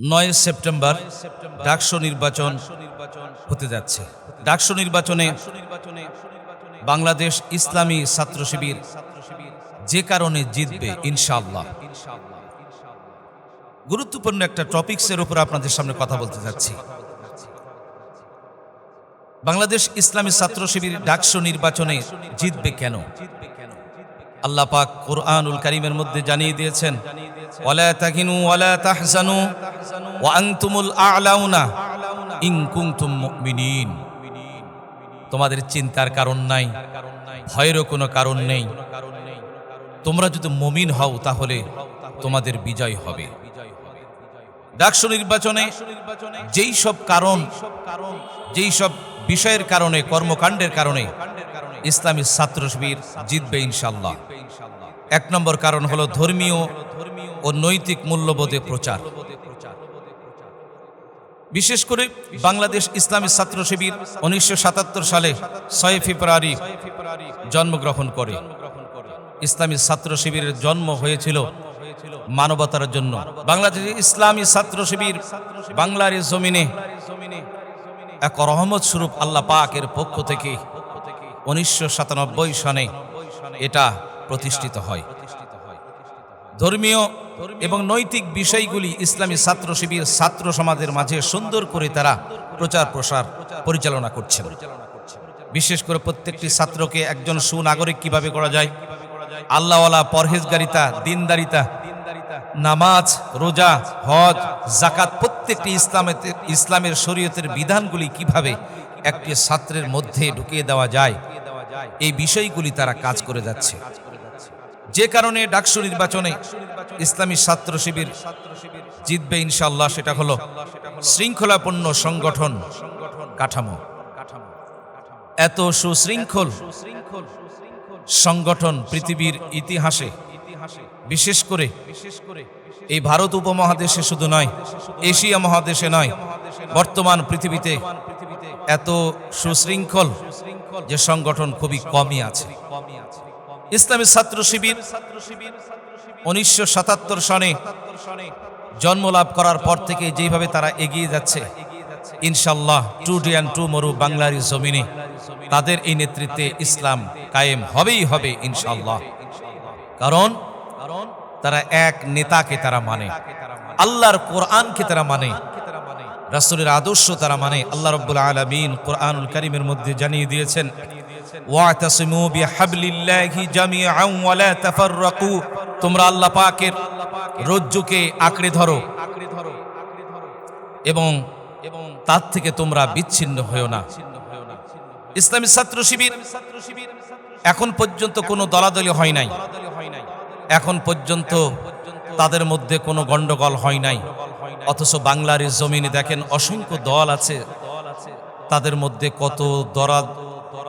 নয় সেপ্টেম্বর ডাকসু নির্বাচন হতে যাচ্ছে। ডাকসু নির্বাচনে বাংলাদেশ ইসলামী ছাত্র শিবির যে কারণে জিতবে, ইনশাআল্লাহ। গুরুত্বপূর্ণ একটা টপিক্সের উপর আপনাদের সামনে কথা বলতে যাচ্ছি। বাংলাদেশ ইসলামী ছাত্র শিবির ডাকসু নির্বাচনে জিতবে কেন? আল্লাহ পাক কোরআনুল কারীমের মধ্যে জানিয়ে দিয়েছেন, ওয়ালা তাকিনু ওয়ালা তাহজানু আ'লাউনা তোমাদের চিন্তার কারণ নাই, ভয়েরও কোনো কারণ নেই। তোমরা যদি মমিন হও তাহলে তোমাদের বিজয় হবে। ডাকসু নির্বাচনে যেই সব কারণ, যেই সব বিষয়ের কারণে, কর্মকাণ্ডের কারণে ইসলামী ছাত্র শিবির জিতবে ইনশাল্লাহ এক নম্বর কারণ হলো ধর্মীয় ও নৈতিক মূল্যবোধে প্রচার। বিশেষ করে বাংলাদেশ ইসলামী ছাত্র শিবির উনিশশো সাতাত্তর সালে ছয় ফেব্রুয়ারি জন্মগ্রহণ করে। ইসলামী ছাত্র শিবিরের জন্ম হয়েছিল মানবতার জন্য। বাংলাদেশ ইসলামী ছাত্র শিবির বাংলার জমিনে এক রহমত স্বরূপ আল্লাহ পাকের পক্ষ থেকে উনিশশো সনে এটা প্রতিষ্ঠিত হয়। ধর্মীয় এবং নৈতিক বিষয়গুলি ইসলামী ছাত্র শিবির, ছাত্র সমাজের মাঝে সুন্দর করে তারা প্রচার প্রসার পরিচালনা করছেন বিশেষ করে প্রত্যেকটি ছাত্রকে একজন সুনাগরিক কীভাবে করা যায়? আল্লাহওয়ালা পরহেজগারিতা, দিনদারিতা, নামাজ, রোজা, হজ জাকাত প্রত্যেকটি ইসলামের ইসলামের শরীয়তের বিধানগুলি কীভাবে একটি ছাত্রের মধ্যে ঢুকিয়ে দেওয়া যায়? এই বিষয়গুলি তারা কাজ করে যাচ্ছে। যে কারণে ডাকসু নির্বাচনে ইসলামী ছাত্র শিবির জিতবে ইনশাল্লাহ সেটা হলো শৃঙ্খলাপূর্ণ সংগঠন কাঠামো। এত সুশৃঙ্খল সংগঠন পৃথিবীর ইতিহাসে, বিশেষ করে এই ভারত উপমহাদেশে শুধু নয়, এশিয়া মহাদেশে নয়, বর্তমান পৃথিবীতে এত সুশৃঙ্খল যে সংগঠন খুবই কমই আছে। ইসলামী ছাত্র শিবির উনিশশো সাতাত্তর সনে জন্মলাভ করার পর থেকে যেভাবে তারা এগিয়ে যাচ্ছে, ইনশাল্লাহ টু ডে অ্যান্ড টু মরু বাংলার জমিনে তাদের এই নেতৃত্বে ইসলাম কায়েম হবেই হবে, ইনশাল্লাহ। কারণ তারা এক নেতাকে তারা মানে আল্লাহর কোরআনকে তারা মানে রাসূলের আদর্শ তারা মানে। আল্লাহ রব্বুল আলামিন কোরআনুল করিমের মধ্যে জানিয়ে দিয়েছেন ওয়াতাসিমু বিহাবলিল্লাহি জামিআন ওয়া লা তাফাররাকু। তোমরা আল্লাহ পাকের রজ্জুকে আঁকড়ে ধরো এবং তার থেকে তোমরা বিচ্ছিন্ন হয়েও না। ইসলামী ছাত্র শিবির এখন পর্যন্ত কোনো দলাদলি হয় নাই। এখন পর্যন্ত তাদের মধ্যে কোনো গন্ডগোল হয় নাই। অথচ বাংলার জমিনে দেখেন অসংখ্য দল আছে। তাদের মধ্যে কত দরা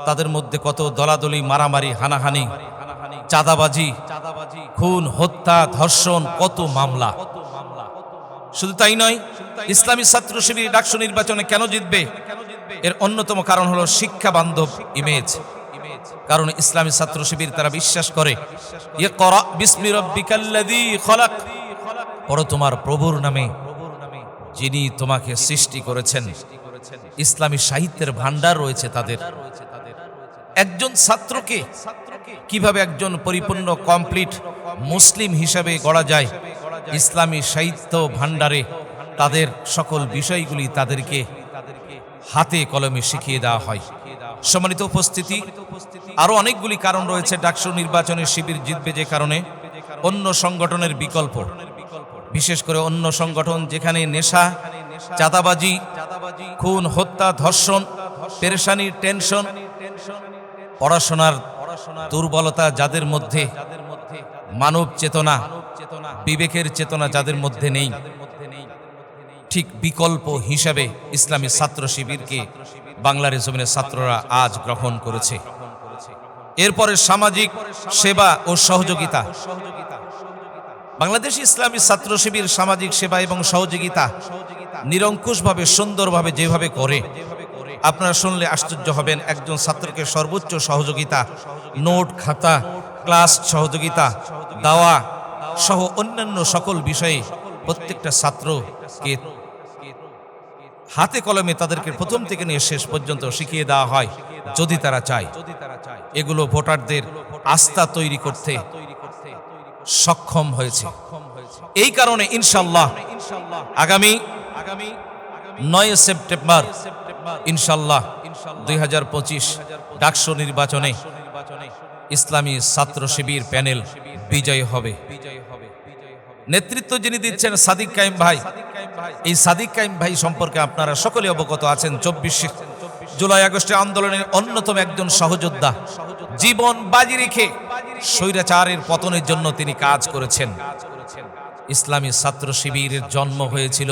তাদের মধ্যে কত দলাদলি, মারামারি, হানাহানি, চাঁদাবাজি, খুন, হত্যা, ধর্ষণ, কত মামলা। শুধু তাই নয়, ইসলামী ছাত্র শিবির ডাকসু নির্বাচনে কেন জিতবে? এর অন্যতম কারণ হলো শিক্ষা বান্ধব ইমেজ কারণ ইসলামী ছাত্র শিবির তারা বিশ্বাস করে ইয়ে তোমার প্রভুর নামে, যিনি তোমাকে সৃষ্টি করেছেন। ইসলামী সাহিত্যের ভান্ডার রয়েছে তাদের। একজন ছাত্রকে কীভাবে একজন পরিপূর্ণ কমপ্লিট মুসলিম হিসাবে গড়া যায়, ইসলামী সাহিত্য ভান্ডারে তাদের সকল বিষয়গুলি তাদেরকে হাতে কলমে শিখিয়ে দেওয়া হয়। সম্মানিত উপস্থিতি, আরও অনেকগুলি কারণ রয়েছে ডাকসু নির্বাচনের শিবির জিতবে যে কারণে। অন্য সংগঠনের বিকল্প, বিশেষ করে অন্য সংগঠন যেখানে নেশা, চাঁদাবাজি, খুন, হত্যা, ধর্ষণ পেরেশানি টেনশন পড়াশোনার দুর্বলতা যাদের মধ্যে, মানব চেতনা, বিবেকের চেতনা যাদের মধ্যে নেই। ঠিক বিকল্প হিসাবে ইসলামী ছাত্র শিবিরকে বাংলার জমিনের ছাত্ররা আজ গ্রহণ করেছে। এরপরে সামাজিক সেবা ও সহযোগিতা। বাংলাদেশ ইসলামী ছাত্র শিবির সামাজিক সেবা এবং সহযোগিতা নিরঙ্কুশভাবে সুন্দরভাবে যেভাবে করে, আপনারা শুনলে আশ্চর্য হবেন, একজন ছাত্রকে সর্বোচ্চ সহযোগিতা, নোট খাতা, ক্লাস সহযোগিতা, দাওয়া সহ অন্যান্য সকল বিষয়ে প্রত্যেকটা ছাত্রকে হাতে কলমে তাদেরকে প্রথম থেকে নিয়ে শেষ পর্যন্ত শিখিয়ে দেওয়া হয়, যদি তারা চায়। এগুলো ভোটারদের আস্থা তৈরি করতে সক্ষম হয়েছে। এই কারণে ইনশাল্লাহ আগামী আগামী নয় সেপ্টেম্বর, ইনশাল্লাহ দুই হাজার পঁচিশ ডাকসু নির্বাচনে ইসলামী ছাত্র শিবির প্যানেল বিজয় হবে। নেতৃত্ব যিনি দিচ্ছেন সাদিক কাইম ভাই, এই সাদিক কাইম ভাই সম্পর্কে আপনারা সকলে অবগত আছেন। চব্বিশে জুলাই আগস্টে আন্দোলনের অন্যতম একজন সহযোদ্ধা, জীবন বাজি রেখে স্বৈরাচারের পতনের জন্য তিনি কাজ করেছেন। ইসলামী ছাত্র শিবিরের জন্ম হয়েছিল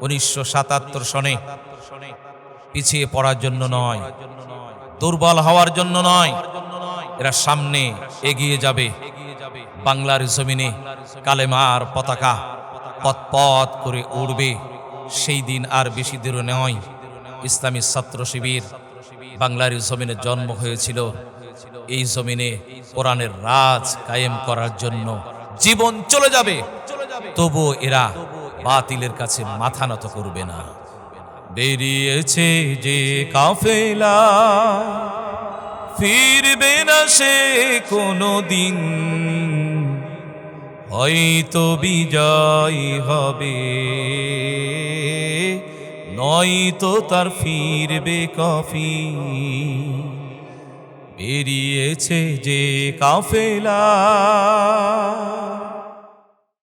উনিশশো সাতাত্তর সনে। পিছিয়ে পড়ার জন্য নয়। দুর্বল হওয়ার জন্য নয়। এরা সামনে এগিয়ে যাবে। বাংলার জমিনে কালেমার পতাকা পথ করে উড়বে। সেই দিন আর বেশি দূরে নয়। ইসলামী ছাত্র শিবির বাংলার জমিনে জন্ম হয়েছিল। এই জমিনে কোরআনের রাজ কায়েম করার জন্য জীবন চলে যাবে। তবু এরা বাতিলের কাছে মাথা নত করবে না। বেরিয়েছে যে কাফেলা, ফিরবে না সে কোনো দিন হয়তো বিজয় হবে, নয়তো তার ফিরবে কফি বেরিয়েছে যে কাফেলা